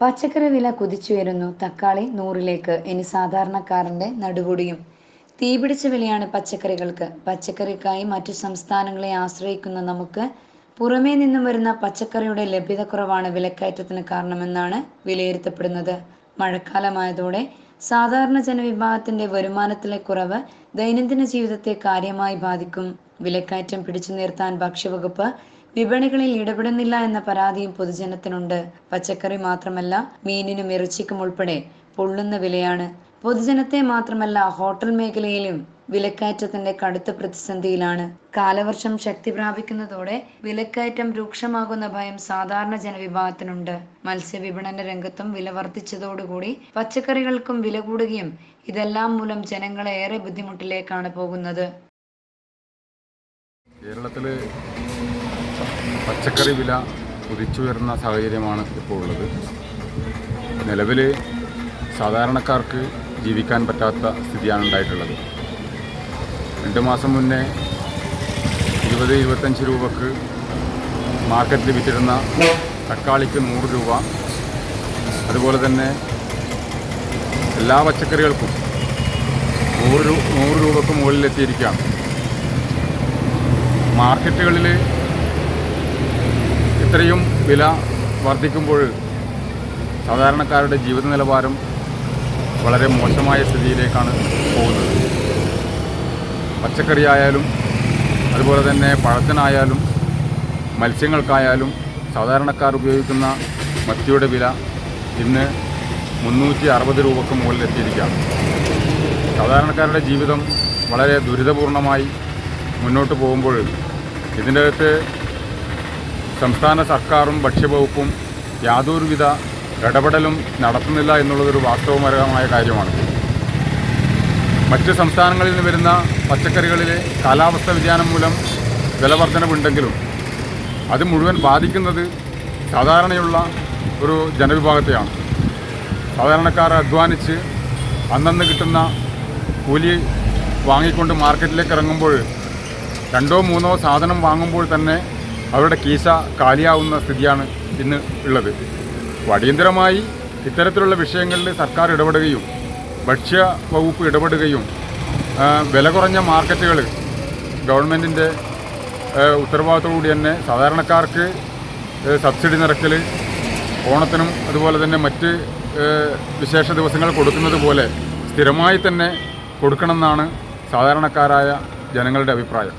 പച്ചക്കറി വില കുതിച്ചുയരുന്നു തക്കാളി നൂറിലേക്ക്. ഇനി സാധാരണക്കാരന്റെ നടുപൊടിയും. തീപിടിച്ച വിലയാണ് പച്ചക്കറികൾക്ക്. പച്ചക്കറിക്കായി മറ്റു സംസ്ഥാനങ്ങളെ ആശ്രയിക്കുന്ന നമുക്ക് പുറമേ നിന്നും വരുന്ന പച്ചക്കറിയുടെ ലഭ്യതക്കുറവാണ് വിലക്കയറ്റത്തിന് കാരണമെന്നാണ് വിലയിരുത്തപ്പെടുന്നത്. മഴക്കാലമായതോടെ സാധാരണ ജനവിഭാഗത്തിന്റെ വരുമാനത്തിലെ കുറവ് ദൈനംദിന ജീവിതത്തെ കാര്യമായി ബാധിക്കും. വിലക്കയറ്റം പിടിച്ചു നിർത്താൻ ഭക്ഷ്യവകുപ്പ് വിപണികളിൽ ഇടപെടുന്നില്ല എന്ന പരാതിയും പൊതുജനത്തിനുണ്ട്. പച്ചക്കറി മാത്രമല്ല മീനിനും ഇറച്ചിക്കും ഉൾപ്പെടെ പൊള്ളുന്ന വിലയാണ്. പൊതുജനത്തെ മാത്രമല്ല ഹോട്ടൽ മേഖലയിലും വിലക്കയറ്റത്തിന്റെ കടുത്ത പ്രതിസന്ധിയിലാണ്. കാലവർഷം ശക്തി പ്രാപിക്കുന്നതോടെ വിലക്കയറ്റം രൂക്ഷമാകുന്ന ഭയം സാധാരണ ജനവിഭാഗത്തിനുണ്ട്. മത്സ്യവിപണന രംഗത്തും വില വർദ്ധിച്ചതോടുകൂടി പച്ചക്കറികൾക്കും വില കൂടുകയും ഇതെല്ലാം മൂലം ജനങ്ങളെ ഏറെ ബുദ്ധിമുട്ടിലേക്കാണ് പോകുന്നത്. കേരളത്തിൽ പച്ചക്കറി വില കുതിച്ചുയർന്ന സാഹചര്യമാണ് ഇപ്പോൾ ഉള്ളത്. നിലവിൽ സാധാരണക്കാർക്ക് ജീവിക്കാൻ പറ്റാത്ത സ്ഥിതിയാണ് ഉണ്ടായിട്ടുള്ളത്. രണ്ട് മാസം മുന്നേ ഇരുപത് ഇരുപത്തഞ്ച് രൂപക്ക് മാർക്കറ്റിൽ വിറ്റിരുന്ന തക്കാളിക്ക് നൂറ് രൂപ. അതുപോലെ തന്നെ എല്ലാ പച്ചക്കറികൾക്കും നൂറ് രൂപ നൂറ് രൂപക്ക് മുകളിലെത്തിയിരിക്കുകയാണ്. മാർക്കറ്റുകളിൽ ഇത്രയും വില വർദ്ധിക്കുമ്പോൾ സാധാരണക്കാരുടെ ജീവിത നിലവാരം വളരെ മോശമായ സ്ഥിതിയിലേക്കാണ് പോകുന്നത്. പച്ചക്കറി ആയാലും അതുപോലെ തന്നെ പഴത്തിനായാലും മത്സ്യങ്ങൾക്കായാലും സാധാരണക്കാർ ഉപയോഗിക്കുന്ന മത്തിയുടെ വില ഇന്ന് മുന്നൂറ്റി അറുപത് രൂപക്ക് മുകളിലെത്തിയിരിക്കുകയാണ് സാധാരണക്കാരുടെ ജീവിതം വളരെ ദുരിതപൂർണമായി മുന്നോട്ട് പോകുമ്പോൾ ഇതിന്റെ അകത്ത് സംസ്ഥാന സർക്കാരും ഭക്ഷ്യവകുപ്പും യാതൊരുവിധ ഇടപെടലും നടത്തുന്നില്ല എന്നുള്ളതൊരു വാസ്തവപരമായ കാര്യമാണ്. മറ്റ് സംസ്ഥാനങ്ങളിൽ നിന്ന് വരുന്ന പച്ചക്കറികളിലെ കാലാവസ്ഥ വ്യതിയാനം മൂലം വിലവർധനവുണ്ടെങ്കിലും അത് മുഴുവൻ ബാധിക്കുന്നത് സാധാരണയുള്ള ഒരു ജനവിഭാഗത്തെയാണ്. സാധാരണക്കാർ അധ്വാനിച്ച് അന്നന്ന് കിട്ടുന്ന കൂലി വാങ്ങിക്കൊണ്ട് മാർക്കറ്റിലേക്ക് ഇറങ്ങുമ്പോൾ രണ്ടോ മൂന്നോ സാധനം വാങ്ങുമ്പോൾ തന്നെ അവരുടെ കീശ കാലിയാവുന്ന സ്ഥിതിയാണ് ഇന്ന് ഉള്ളത്. അടിയന്തരമായി ഇത്തരത്തിലുള്ള വിഷയങ്ങളിൽ സർക്കാർ ഇടപെടുകയും ഭക്ഷ്യ വകുപ്പ് ഇടപെടുകയും വില കുറഞ്ഞ മാർക്കറ്റുകൾ ഗവൺമെന്റിന്റെ ഉത്തരവാദിത്തോടുകൂടി തന്നെ സാധാരണക്കാർക്ക് സബ്സിഡി നിരക്കിൽ ഓണത്തിനും അതുപോലെ തന്നെ മറ്റ് വിശേഷ ദിവസങ്ങൾ കൊടുക്കുന്നത് പോലെ സ്ഥിരമായി തന്നെ കൊടുക്കണമെന്നാണ് സാധാരണക്കാരായ ജനങ്ങളുടെ അഭിപ്രായം.